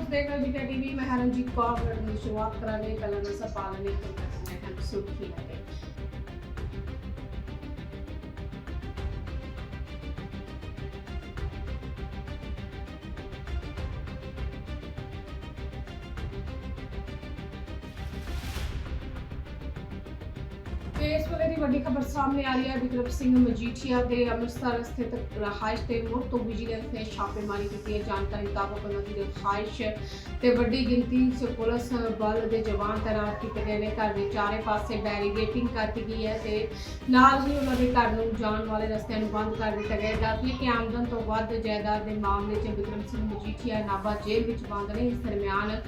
ਤੁਸੀਂ ਦੇਖ ਰਹੇ ਹੋ ਜੀਕੇ ਟੀਵੀ ਮੈਂ ਹਰਨਜੀਤ ਕੌਰ ਬੁਲੇਟਿਨ ਦੀ ਇਸ ਵੱਡੀ ਖਬਰ ਸਾਹਮਣੇ ਆ ਰਹੀ ਹੈ। ਵਿਕਰਮ ਸਿੰਘ ਮਜੀਠੀਆ ਦੇ ਅੰਮ੍ਰਿਤਸਰ ਸਥਿਤ ਰਹਾਇਸ਼ ਤੇ ਮੁੜ ਤੋਂ ਵਿਜੀਲੈਂਸ ਨੇ ਛਾਪੇਮਾਰੀ ਕੀਤੀ ਹੈ। ਜਾਣਕਾਰੀ ਮੁਤਾਬਕ ਉਹਨਾਂ ਦੀ ਰਹਾਇਸ਼ ਤੇ ਵੱਡੀ ਗਿਣਤੀ 'ਚ ਪੁਲਿਸ ਬਲ ਦੇ ਜਵਾਨ ਤਾਇਨਾਤ ਕੀਤੇ ਗਏ ਨੇ। ਘਰ ਦੇ ਚਾਰੇ ਪਾਸੇ ਬੈਰੀਗੇਟਿੰਗ ਕੀਤੀ ਗਈ ਹੈ ਤੇ ਨਾਲ ਹੀ ਉਹਨਾਂ ਦੇ ਘਰ ਨੂੰ ਜਾਣ ਵਾਲੇ ਰਸਤਿਆਂ ਨੂੰ ਬੰਦ ਕਰ ਦਿੱਤਾ ਗਿਆ ਹੈ। ਦੱਸਦੀ ਕਿ ਆਮਦਨ ਤੋਂ ਵੱਧ ਜਾਇਦਾਦ ਦੇ ਮਾਮਲੇ 'ਚ ਵਿਕਰਮ ਸਿੰਘ ਮਜੀਠੀਆ ਨਾਭਾ ਜੇਲ੍ਹ ਵਿੱਚ ਬੰਦ ਨੇ। ਇਸ ਦਰਮਿਆਨ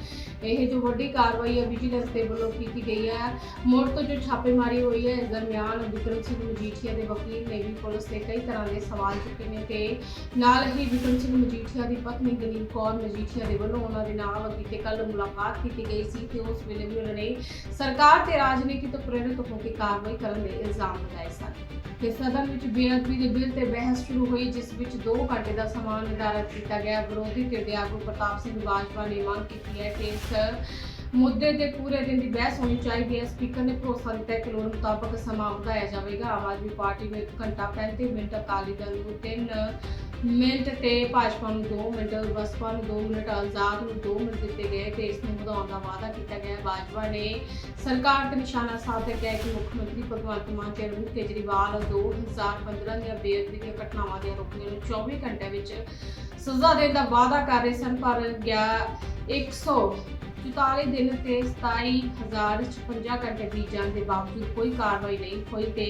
ਇਹ ਜੋ ਵੱਡੀ ਕਾਰਵਾਈ ਹੈ, ਵਿਜੀਲੈਂਸ ਦੇ ਵੱਲੋਂ ਕੀਤੀ ਗਈ ਹੈ। ਮੁੜ ਤੋਂ ਜੋ ਛਾਪੇਮਾਰੀ ਹੋਈ ਹੈ, ਇਸ ਦਰਮਿਆਨ ਵਿਕਰਮ ਸਿੰਘ ਮਜੀਠੀਆ ਦੇ ਵਕੀਲ ਨੇ ਵੀ ਪੁਲਿਸ ਤੇ ਕਈ ਤਰ੍ਹਾਂ ਦੇ ਸਵਾਲ ਚੁੱਕੇ ਨੇ ਤੇ ਨਾਲ ਹੀ ਵਿਕਰਮ ਸਿੰਘ ਮਜੀਠੀਆ ਦੀ ਪਤਨੀ ਗਲੀਨ ਕੌਰ ਮਜੀਠੀਆ ਦੇ ਵੱਲੋਂ ਉਹਨਾਂ ਦੇ ਨਾਲ ਬੀਤੇ ਕੱਲ ਮੁਲਾਕਾਤ ਕੀਤੀ ਗਈ ਸੀ ਤੇ ਉਸ ਵੇਲੇ ਵੀ ਉਹਨਾਂ ਨੇ ਸਰਕਾਰ ਤੇ ਰਾਜਨੀਤੀ ਤੋਂ ਪ੍ਰੇਰਿਤ ਹੋ ਕੇ ਕਾਰਵਾਈ ਕਰਨ ਦੇ ਇਲਜ਼ਾਮ ਲਗਾਏ ਸਨ। ਤੇ ਸਦਨ ਵਿੱਚ ਬੇਅਦਬੀ ਦੇ ਬਿੱਲ ਤੇ ਬਹਿਸ ਸ਼ੁਰੂ ਹੋਈ, ਜਿਸ ਵਿੱਚ 2 ਘੰਟੇ ਦਾ ਸਮਾਂ ਨਿਰਧਾਰਤ ਕੀਤਾ ਗਿਆ। ਵਿਰੋਧੀ ਧਿਰ ਦੇ ਆਗੂ ਪ੍ਰਤਾਪ ਸਿੰਘ ਬਾਜਵਾ ਨੇ ਮੰਗ ਕੀਤੀ ਹੈ ਕਿ ਇਸ ਮੁੱਦੇ ਤੇ ਪੂਰੇ ਦਿਨ ਦੀ ਬਹਿਸ ਹੋਣੀ ਚਾਹੀਦੀ ਹੈ। ਸਪੀਕਰ ਨੇ ਭਰੋਸਾ ਦਿੱਤਾ ਹੈ ਕਿ ਲੋੜ ਮੁਤਾਬਕ ਸਮਾਂ ਵਧਾਇਆ ਜਾਵੇਗਾ। ਆਮ ਆਦਮੀ ਪਾਰਟੀ ਨੂੰ 1 ਘੰਟਾ 35 ਮਿੰਟ ਅਕਾਲੀ ਦਲ ਨੂੰ 3 ਮਿੰਟ ਤੇ ਭਾਜਪਾ ਨੂੰ 2 ਮਿੰਟ, ਬਸਪਾ ਨੂੰ 2 ਮਿੰਟ, ਆਜ਼ਾਦ ਨੂੰ 2 ਮਿੰਟ ਦਿੱਤੇ ਗਏ। ਤੇ ਇਸ ਨੂੰ ਵਧਾਉਣ ਦਾ ਵਾਅਦਾ ਕੀਤਾ ਗਿਆ ਬਾਜਵਾ ਨੇ ਸਰਕਾਰ ਤੇ ਨਿਸ਼ਾਨਾ ਸਾਧੇ ਕਿਹਾ ਕਿ ਮੁੱਖ ਮੰਤਰੀ ਭਗਵੰਤ ਮਾਨ ਤੇ ਅਰਵਿੰਦ ਕੇਜਰੀਵਾਲ 2015 ਦੀਆਂ ਬੇਅਦਬੀ ਦੀਆਂ ਘਟਨਾਵਾਂ ਦੇ ਆਰੋਪੀਆਂ ਨੂੰ 24 ਘੰਟਿਆਂ ਵਿੱਚ ਸਜ਼ਾ ਦੇਣ ਦਾ ਵਾਅਦਾ ਕਰ ਰਹੇ ਸਨ, ਪਰ ਗਿਆ 100 44 ਦਿਨ ਤੇ 27056 ਘੰਟੇ ਬੀਤ ਜਾਣ ਦੇ ਬਾਵਜੂਦ ਕੋਈ ਕਾਰਵਾਈ ਨਹੀਂ ਹੋਈ ਤੇ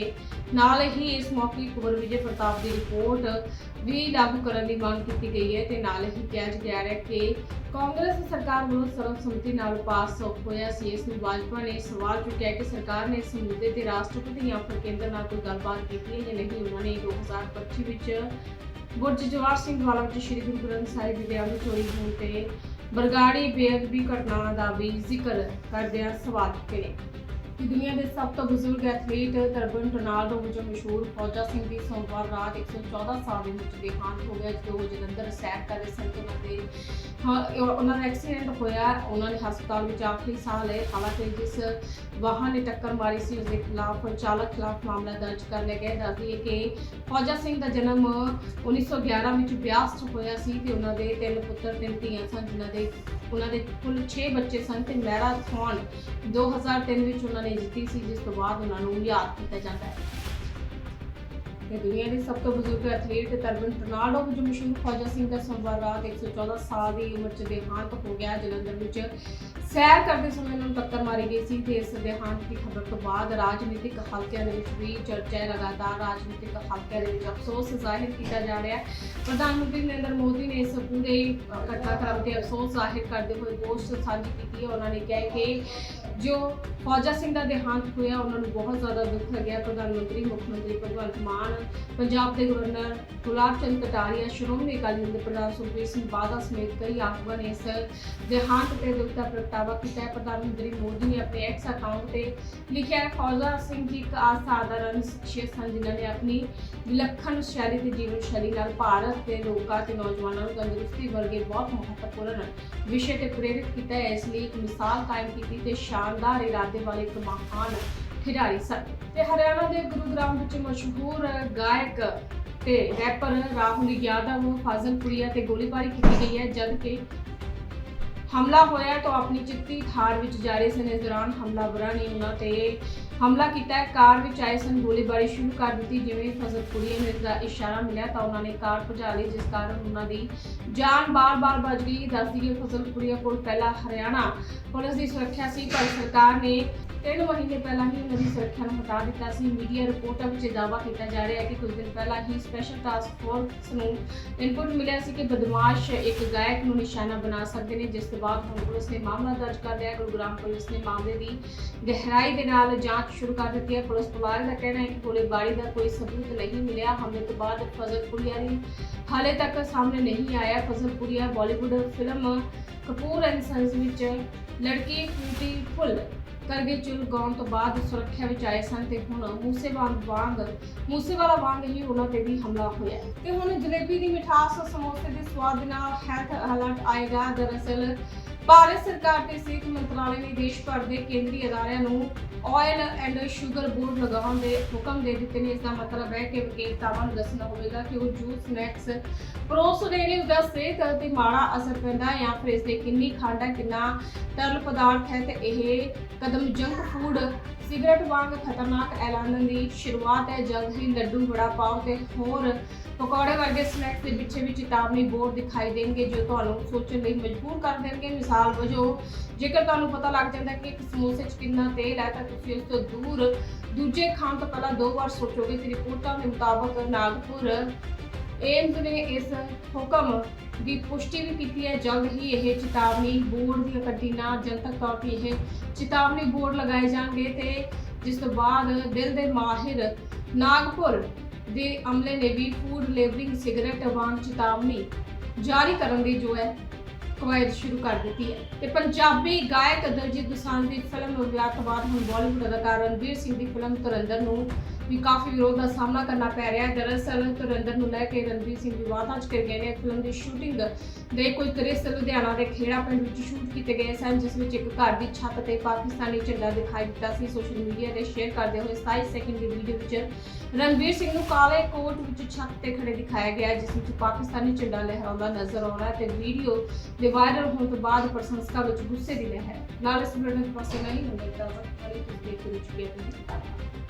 ਨਾਲ ਹੀ ਇਸ ਮੌਕੇ ਕੁਵਰ ਵਿਜੇ ਪ੍ਰਤਾਪ ਦੀ ਰਿਪੋਰਟ ਵੀ ਲਾਗੂ ਕਰਨ ਦੀ ਮੰਗ ਕੀਤੀ ਗਈ ਹੈ ਤੇ ਨਾਲ ਹੀ ਕਿਹਾ ਜਾ ਹੈ ਕਿ ਕਾਂਗਰਸ ਸਰਕਾਰ ਵੱਲੋਂ ਸਰਬਸੰਮਤੀ ਨਾਲ ਪਾਸ ਹੋਇਆ ਸੀ। ਇਸ ਨੂੰ ਭਾਜਪਾ ਨੇ ਸਵਾਲ ਚੁੱਕਿਆ ਕਿ ਸਰਕਾਰ ਨੇ ਇਸ ਮੁੱਦੇ ਤੇ ਰਾਸ਼ਟਰਪਤੀ ਜਾਂ ਫਿਰ ਕੇਂਦਰ ਨਾਲ ਕੋਈ ਗੱਲਬਾਤ ਕੀਤੀ ਹੈ ਜਾਂ ਨਹੀਂ, ਉਹਨਾਂ ਨੇ 2025 ਵਿੱਚ ਬੁਰਜ ਜਵਾਹਰ ਸਿੰਘ ਵਾਲਾ ਵਿੱਚ ਸ਼੍ਰੀ ਗੁਰੂ ਗ੍ਰੰਥ ਸਾਹਿਬ ਜੀ ਦੇ ਅੰਗ ਚੋਰੀ ਹੋਣ ਤੇ ਬਰਗਾੜੀ ਬੇਅਦਬੀ ਘਟਨਾ ਦਾ ਵੀ ਜ਼ਿਕਰ ਕਰਦਿਆਂ ਸਵਾਲ ਚੁੱਕੇ ਕਿ ਦੁਨੀਆ ਦੇ ਸਭ ਤੋਂ ਬਜ਼ੁਰਗ ਐਥਲੀਟ ਤਰਬਨ ਰੋਨਾਲਡੋ ਵਜੋਂ ਮਸ਼ਹੂਰ ਫੌਜਾ ਸਿੰਘ ਦੀ ਸੋਮਵਾਰ ਰਾਤ 114 ਸਾਲ ਦੀ ਉਮਰ 'ਚ ਦੇਹਾਂਤ ਹੋ ਗਿਆ, ਜਦੋਂ ਉਹ ਜਲੰਧਰ ਸੈਰ ਕਰ ਰਹੇ ਸਨ ਤੇ ਉਹਨਾਂ ਉਹਨਾਂ ਦਾ ਐਕਸੀਡੈਂਟ ਹੋਇਆ। ਉਹਨਾਂ ਨੇ ਹਸਪਤਾਲ ਵਿੱਚ ਆਖਰੀ ਸਾਹ ਲਏ, ਹਾਲਾਂਕਿ ਜਿਸ ਵਾਹਨ ਨੇ ਟੱਕਰ ਮਾਰੀ ਸੀ ਉਸ ਦੇ ਖਿਲਾਫ ਚਾਲਕ ਖਿਲਾਫ ਮਾਮਲਾ ਦਰਜ ਕਰ ਲਿਆ ਗਿਆ। ਦੱਸਦੀ ਹੈ ਕਿ ਫੌਜਾ ਸਿੰਘ ਦਾ ਜਨਮ 1911 ਵਿੱਚ ਬਿਆਸ 'ਚ ਹੋਇਆ ਸੀ ਤੇ ਉਹਨਾਂ ਦੇ ਤਿੰਨ ਪੁੱਤਰ, ਤਿੰਨ ਧੀਆਂ ਸਨ, ਜਿਨ੍ਹਾਂ ਦੇ, ਉਹਨਾਂ ਦੇ ਕੁੱਲ 6 ਬੱਚੇ ਸਨ ਤੇ ਮੈਰਾਥਨ 2003 ਵਿੱਚ ਉਹਨਾਂ ਨੇ ਜਿੱਤੀ ਸੀ, ਜਿਸ ਤੋਂ ਬਾਅਦ ਉਹਨਾਂ ਨੂੰ ਯਾਦ ਕੀਤਾ ਜਾਂਦਾ ਹੈ। ਤੇ ਦੁਨੀਆ ਦੇ ਸਭ ਤੋਂ ਬਜ਼ੁਰਗ ਐਥਲੀਟ ਤਰਬਨ ਰੋਨਾਲਡੋ ਵਜੋਂ ਮਸ਼ਹੂਰ ਫੌਜਾ ਸਿੰਘ ਦਾ ਸੋਮਵਾਰ ਰਾਤ 114 ਸਾਲ ਦੀ ਉਮਰ 'ਚ ਦੇਹਾਂਤ ਹੋ ਗਿਆ। ਜਲੰਧਰ ਵਿੱਚ ਸੈਰ ਕਰਦੇ ਸਮੇਂ ਉਹਨਾਂ ਨੂੰ ਟੱਕਰ ਮਾਰੀ ਗਈ ਸੀ ਤੇ ਇਸ ਦੇਹਾਂਤ ਦੀ ਖਬਰ ਤੋਂ ਬਾਅਦ ਰਾਜਨੀਤਿਕ ਹਲਕਿਆਂ ਦੇ ਵਿੱਚ ਵੀ ਚਰਚਾ ਹੈ। ਲਗਾਤਾਰ ਰਾਜਨੀਤਿਕ ਹਲਕਿਆਂ ਦੇ ਵਿੱਚ ਅਫਸੋਸ ਜ਼ਾਹਿਰ ਕੀਤਾ ਜਾ ਰਿਹਾ ਹੈ। ਪ੍ਰਧਾਨ ਮੰਤਰੀ ਨਰਿੰਦਰ ਮੋਦੀ ਨੇ ਇਸ ਪੂਰੇ ਘਟਨਾਕ੍ਰਮ ਤੇ ਅਫਸੋਸ ਜ਼ਾਹਿਰ ਕਰਦੇ ਹੋਏ ਪੋਸਟ ਸਾਂਝੀ ਕੀਤੀ ਹੈ। ਉਹਨਾਂ ਨੇ ਕਿਹਾ ਕਿ ਜੋ ਫੌਜਾ ਸਿੰਘ ਦਾ ਦੇਹਾਂਤ ਹੋਇਆ, ਉਹਨਾਂ ਨੂੰ ਬਹੁਤ ਜ਼ਿਆਦਾ ਦੁੱਖ ਲੱਗਿਆ। ਪ੍ਰਧਾਨ ਮੰਤਰੀ, ਮੁੱਖ ਮੰਤਰੀ ਭਗਵੰਤ ਮਾਨ, ਪੰਜਾਬ ਦੇ ਗਵਰਨਰ ਗੁਲਾਬ ਚੰਦ ਕਟਾਰੀਆ, ਸ਼੍ਰੋਮਣੀ ਅਕਾਲੀ ਦਲ ਦੇ ਪ੍ਰਧਾਨ ਸੁਖਬੀਰ ਸਿੰਘ ਬਾਦਲ ਸਮੇਤ ਕਈ ਆਗੂਆਂ ਨੇ ਇਸ ਦੇਹਾਂਤ ਤੇ ਦੁੱਖ ਦਾ ਪ੍ਰਗਟਾਵਾ ਕੀਤਾ ਹੈ। ਪ੍ਰਧਾਨ ਮੰਤਰੀ ਮੋਦੀ ਨੇ ਆਪਣੇ ਐਕਸ ਅਕਾਊਂਟ ਤੇ ਲਿਖਿਆ ਹੈ, ਫੌਜਾ ਸਿੰਘ ਜੀ ਇੱਕ ਅਸਾਧਾਰਨ ਸ਼ਖਸੀਅਤ ਸਨ, ਜਿਨ੍ਹਾਂ ਨੇ ਆਪਣੀ ਵਿਲੱਖਣ ਸ਼ੈਲੀ ਤੇ ਜੀਵਨ ਸ਼ੈਲੀ ਨਾਲ ਭਾਰਤ ਦੇ ਲੋਕਾਂ ਤੇ ਨੌਜਵਾਨਾਂ ਨੂੰ ਤੰਦਰੁਸਤੀ ਵਰਗੇ ਬਹੁਤ ਮਹੱਤਵਪੂਰਨ ਵਿਸ਼ੇ ਤੇ ਪ੍ਰੇਰਿਤ ਕੀਤਾ ਹੈ। ਇਸ ਲਈ ਇੱਕ ਮਿਸਾਲ ਕਾਇਮ ਕੀਤੀ ਤੇ ਸ਼ਾਨਦਾਰ ਇਰਾਦੇ ਵਾਲੇ ਇੱਕ ਮਹਾਨ ਖਿਡਾਰੀ ਸਨ। ਤੇ ਹਰਿਆਣਾ ਦੇ ਗੁਰੂਗ੍ਰਾਮ ਵਿੱਚ ਮਸ਼ਹੂਰ ਗਾਇਕ ਤੇ ਰੈਪਰ ਰਾਹੁਲ ਯਾਦਵ ਨੂੰ ਫਾਜ਼ਲਪੁਰੀਆ ਤੇ ਗੋਲੀਬਾਰੀ ਕੀਤੀ ਗਈ ਹੈ। ਜਦ ਕਿ ਹਮਲਾ ਹੋਇਆ ਤਾਂ ਆਪਣੀ ਚਿੱਟੀ ਥਾਰ ਵਿੱਚ ਜਾ ਰਹੇ ਸਨ। ਇਸ ਦੌਰਾਨ ਹਮਲਾਵਰਾਂ ਨੇ ਉਹਨਾਂ ਤੇ ਹਮਲਾ ਕੀਤਾ ਹੈ। ਕਾਰ ਵਿੱਚ ਆਏ ਸਨ, ਗੋਲੀਬਾਰੀ ਸ਼ੁਰੂ ਕਰ ਦਿੱਤੀ। ਜਿਵੇਂ ਫਜ਼ਲਪੁਰੀਆ ਨੂੰ ਇਸ ਦਾ ਇਸ਼ਾਰਾ ਮਿਲਿਆ ਤਾਂ ਉਹਨਾਂ ਨੇ ਕਾਰ ਭਜਾ ਲਈ, ਜਿਸ ਕਾਰਨ ਉਹਨਾਂ ਦੀ ਜਾਨ ਬਾਰ-ਬਾਰ ਬਚ ਗਈ। ਦੱਸਦੀ ਕਿ ਫਜ਼ਲਪੁਰੀਆ ਕੋਲ ਪਹਿਲਾਂ ਹਰਿਆਣਾ ਪੁਲਿਸ ਦੀ ਸੁਰੱਖਿਆ ਸੀ, ਪਰ ਸਰਕਾਰ ਨੇ ਤਿੰਨ ਮਹੀਨੇ ਪਹਿਲਾਂ ਹੀ ਉਹਨਾਂ ਦੀ ਸੁਰੱਖਿਆ ਨੂੰ ਹਟਾ ਦਿੱਤਾ ਸੀ। ਮੀਡੀਆ ਰਿਪੋਰਟਾਂ ਵਿੱਚ ਇਹ ਦਾਅਵਾ ਕੀਤਾ ਜਾ ਰਿਹਾ ਹੈ ਕਿ ਕੁਝ ਦਿਨ ਪਹਿਲਾਂ ਹੀ ਸਪੈਸ਼ਲ ਟਾਸਕ ਫੋਰਸ ਨੂੰ ਇਨਪੁਟ ਮਿਲਿਆ ਸੀ ਕਿ ਬਦਮਾਸ਼ ਇੱਕ ਗਾਇਕ ਨੂੰ ਨਿਸ਼ਾਨਾ ਬਣਾ ਸਕਦੇ ਨੇ, ਜਿਸ ਤੋਂ ਬਾਅਦ ਹੁਣ ਪੁਲਿਸ ਨੇ ਮਾਮਲਾ ਦਰਜ ਕਰ ਲਿਆ ਹੈ। ਗੁਰੂਗ੍ਰਾਮ ਪੁਲਿਸ ਨੇ ਮਾਮਲੇ ਦੀ ਗਹਿਰਾਈ ਦੇ ਨਾਲ ਜਾਂਚ ਸ਼ੁਰੂ ਕਰ ਦਿੱਤੀ ਹੈ। ਪੁਲਿਸ ਪਰਿਵਾਰ ਦਾ ਕਹਿਣਾ ਹੈ ਕਿ ਗੋਲੀਬਾਰੀ ਦਾ ਕੋਈ ਸਬੂਤ ਨਹੀਂ ਮਿਲਿਆ। ਹਮਲੇ ਤੋਂ ਬਾਅਦ ਫਜ਼ਲਪੁਰੀਆ ਦੀ ਹਾਲੇ ਤੱਕ ਸਾਹਮਣੇ ਨਹੀਂ ਆਇਆ। Fazilpuria Bollywood film Kapoor and Sons ਵਿੱਚ ਲੜਕੀ ਬਿਊਟੀਫੁਲ ਕਰਗਿਲ ਲਗਾਉਣ ਤੋਂ ਬਾਅਦ ਸੁਰੱਖਿਆ ਵਿੱਚ ਆਏ ਸਨ ਤੇ ਹੁਣ ਮੂਸੇਵਾਲ ਵਾਂਗ, ਮੂਸੇਵਾਲਾ ਵਾਂਗ ਹੀ ਉਹਨਾਂ ਤੇ ਵੀ ਹਮਲਾ ਹੋਇਆ ਹੈ। ਤੇ ਹੁਣ ਜਲੇਬੀ ਦੀ ਮਿਠਾਸ ਸਮੋਸੇ ਦੇ ਸਵਾਦ ਦੇ ਨਾਲ ਹੈਲਥ ਅਲਰਟ ਆਏਗਾ। ਦਰਅਸਲ ਭਾਰਤ ਸਰਕਾਰ ਤੇ ਸਿਹਤ ਮੰਤਰਾਲੇ ਨੇ ਦੇਸ਼ ਭਰ ਦੇ ਕੇਂਦਰੀ ਅਦਾਰਿਆਂ ਨੂੰ ਆਇਲ ਐਂਡ ਸ਼ੂਗਰ ਬੋਰਡ ਲਗਾਉਣ ਦੇ ਹੁਕਮ ਦੇ ਦਿੱਤੇ ਨੇ। ਇਸ ਦਾ ਮਤਲਬ ਹੈ ਕਿ ਵਿਕਰੇਤਾਵਾਂ ਨੂੰ ਦੱਸਣਾ ਹੋਵੇਗਾ ਕਿ ਉਹ ਜੂਸ, ਸਨੈਕਸ, ਪਰੋਸ ਨੇ ਉਹਦਾ ਸਿਹਤ ਤੇ ਮਾੜਾ ਅਸਰ ਪੈਂਦਾ ਹੈ ਜਾਂ ਫਿਰ ਇਸ ਦੇ ਕਿੰਨੀ ਖੰਡ ਹੈ, ਕਿੰਨਾ ਤਰਲ ਪਦਾਰਥ ਹੈ ਤੇ ਇਹ ਕਦਮ ਜੰਕ ਫੂਡ ਸਿਗਰਟ ਵਾਂਗ ਖਤਰਨਾਕ ਐਲਾਨ ਦੀ ਸ਼ੁਰੂਆਤ ਹੈ। ਜਲਦ ਹੀ ਲੱਡੂ, ਵੜਾ ਪਾਓ ਤੇ ਹੋਰ ਪਕੌੜੇ ਵਰਗੇ ਸਨੈਕਸ ਦੇ ਪਿੱਛੇ ਵੀ ਚੇਤਾਵਨੀ ਬੋਰਡ ਦਿਖਾਈ ਦੇਣਗੇ, ਜੋ ਤੁਹਾਨੂੰ ਸੋਚਣ ਲਈ ਮਜਬੂਰ ਕਰ ਦੇਣਗੇ। ਮਿਸਾਲ ਵਜੋਂ। ਜੇਕਰ ਤੁਹਾਨੂੰ ਪਤਾ ਲੱਗ ਜਾਂਦਾ ਕਿ ਇੱਕ ਸਮੋਸੇ 'ਚ ਕਿੰਨਾ ਤੇਲ ਹੈ, ਤਾਂ ਤੁਸੀਂ ਉਸ ਤੋਂ ਦੂਰ ਦੂਜੇ ਖਾਣ ਤੋਂ ਪਹਿਲਾਂ ਦੋ ਵਾਰ ਸੋਚੋਗੇ ਤੇ ਰਿਪੋਰਟਾਂ ਦੇ ਮੁਤਾਬਕ ਨਾਗਪੁਰ ਏਮਜ਼ ਨੇ ਇਸ ਹੁਕਮ ਦੀ ਪੁਸ਼ਟੀ ਵੀ ਕੀਤੀ ਹੈ। ਜਲਦ ਹੀ ਇਹ ਚੇਤਾਵਨੀ ਬੋਰਡ ਦੀਆਂ ਕੰਟੀਨਾਂ ਜਨਤਕ ਤੌਰ ਤੇ ਇਹ ਚੇਤਾਵਨੀ ਬੋਰਡ ਲਗਾਏ ਜਾਣਗੇ ਤੇ ਜਿਸ ਤੋਂ ਬਾਅਦ ਦਿਲ ਦੇ ਮਾਹਿਰ ਨਾਗਪੁਰ ਦੇ ਅਮਲੇ ਨੇ ਵੀ ਫੂਡ ਲੇਬਲਿੰਗ ਸਿਗਰਟ ਵਾਂਗ ਚੇਤਾਵਨੀ ਜਾਰੀ ਕਰਨ ਦੀ ਜੋ ਹੈ ਕਵਾਇਦ ਸ਼ੁਰੂ ਕਰ ਦਿੱਤੀ ਹੈ। ਤੇ ਪੰਜਾਬੀ ਗਾਇਕ ਦਲਜੀਤ ਦੋਸਾਂਝ ਦੀ ਫਿਲਮ ਵਿਆਹ ਤੋਂ ਬਾਅਦ ਹੁਣ ਬਾਲੀਵੁੱਡ ਅਦਾਕਾਰ ਰਣਵੀਰ ਸਿੰਘ ਦੀ ਫਿਲਮ ਤੁਰਿੰਦਰ ਨੂੰ ਵੀ ਕਾਫੀ ਵਿਰੋਧ ਦਾ ਸਾਹਮਣਾ ਕਰਨਾ ਪੈ ਰਿਹਾ ਹੈ। ਦਰਅਸਲ ਤੁਰਿੰਦਰ ਨੂੰ ਲੈ ਕੇ ਰਣਵੀਰ ਸਿੰਘ ਵਿਵਾਦਾਂ 'ਚ ਕਰ ਗਏ ਨੇ ਫਿਲਮ ਦੀ ਸ਼ੂਟਿੰਗ ਦੇ ਕੁਝ ਦ੍ਰਿਸ਼ ਲੁਧਿਆਣਾ ਦੇ ਖੇੜਾ ਪਿੰਡ ਵਿੱਚ ਸ਼ੂਟ ਕੀਤੇ ਗਏ ਸਨ, ਜਿਸ ਵਿੱਚ ਇੱਕ ਘਰ ਦੀ ਛੱਤ ਤੇ ਪਾਕਿਸਤਾਨੀ ਝੰਡਾ ਦਿਖਾਈ ਦਿੱਤਾ ਸੀ। ਸੋਸ਼ਲ ਮੀਡੀਆ ਤੇ ਸ਼ੇਅਰ ਕਰਦੇ ਹੋਏ 27 ਸੈਕਿੰਡ ਦੀ ਵੀਡੀਓ ਵਿੱਚ ਰਣਵੀਰ ਸਿੰਘ ਨੂੰ ਕਾਲੇ ਕੋਟ ਵਿੱਚ ਛੱਤ ਤੇ ਖੜੇ ਦਿਖਾਇਆ ਗਿਆ, ਜਿਸ ਵਿੱਚ ਪਾਕਿਸਤਾਨੀ ਝੰਡਾ ਲਹਿਰਾਉਂਦਾ ਨਜ਼ਰ ਆਉਂਦਾ ਹੈ ਤੇ ਵੀਡੀਓ ਦੇ ਵਾਇਰਲ ਹੋਣ ਤੋਂ ਬਾਅਦ ਪ੍ਰਸ਼ੰਸਕਾਂ ਵਿੱਚ ਗੁੱਸੇ ਦੀ ਲਹਿਰ। ਨਾਲ ਇਸ ਵੀਡੀਓ ਦੇ ਪਾਸੇ ਨਹੀਂ ਹੁੰਦੇ ਤਾਂ ਵਕਤ ਤੁਸੀਂ ਦੇਖ ਕੇ ਚੁੱਕੇ ਹੋ